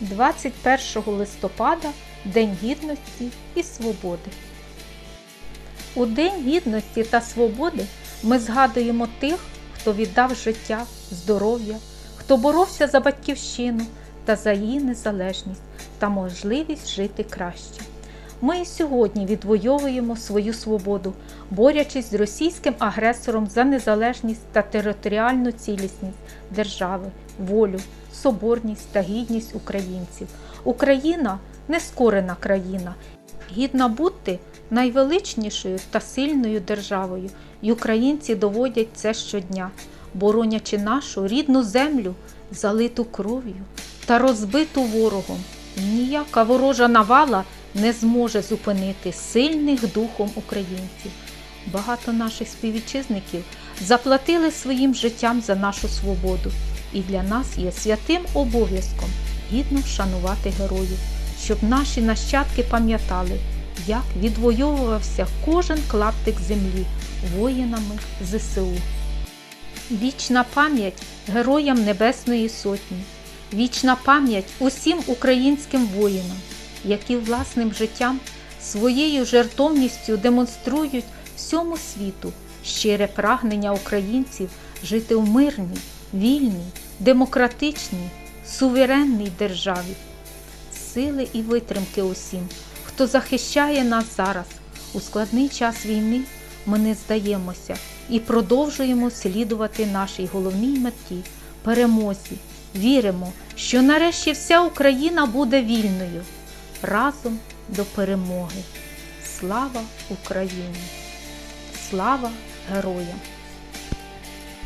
21 листопада День Гідності і Свободи. У День Гідності та Свободи ми згадуємо тих, хто віддав життя, здоров'я, хто боровся за батьківщину та за її незалежність та можливість жити краще. Ми і сьогодні відвоюємо свою свободу, борючись з російським агресором за незалежність та територіальну цілісність держави, волю, соборність та гідність українців. Україна нескорена країна, гідна бути найвеличнішою та сильною державою, і українці доводять це щодня, боронячи нашу рідну землю, залиту кров'ю та розбиту ворогом. Ніяка ворожа навала не зможе зупинити сильних духом українців. Багато наших співвітчизників заплатили своїм життям за нашу свободу, і для нас є святим обов'язком гідно вшанувати героїв, щоб наші нащадки пам'ятали, як відвоювався кожен клаптик землі воїнами ЗСУ. Вічна пам'ять героям Небесної Сотні, вічна пам'ять усім українським воїнам, які власним життям, своєю жертовністю демонструють всьому світу щире прагнення українців жити в мирній, вільній, демократичній, суверенній державі. Сили і витримки усім, хто захищає нас зараз у складний час війни, ми не здаємося і продовжуємо слідувати нашій головній меті перемозі. Віримо, що нарешті вся Україна буде вільною. Разом до перемоги. Слава Україні! Слава героям!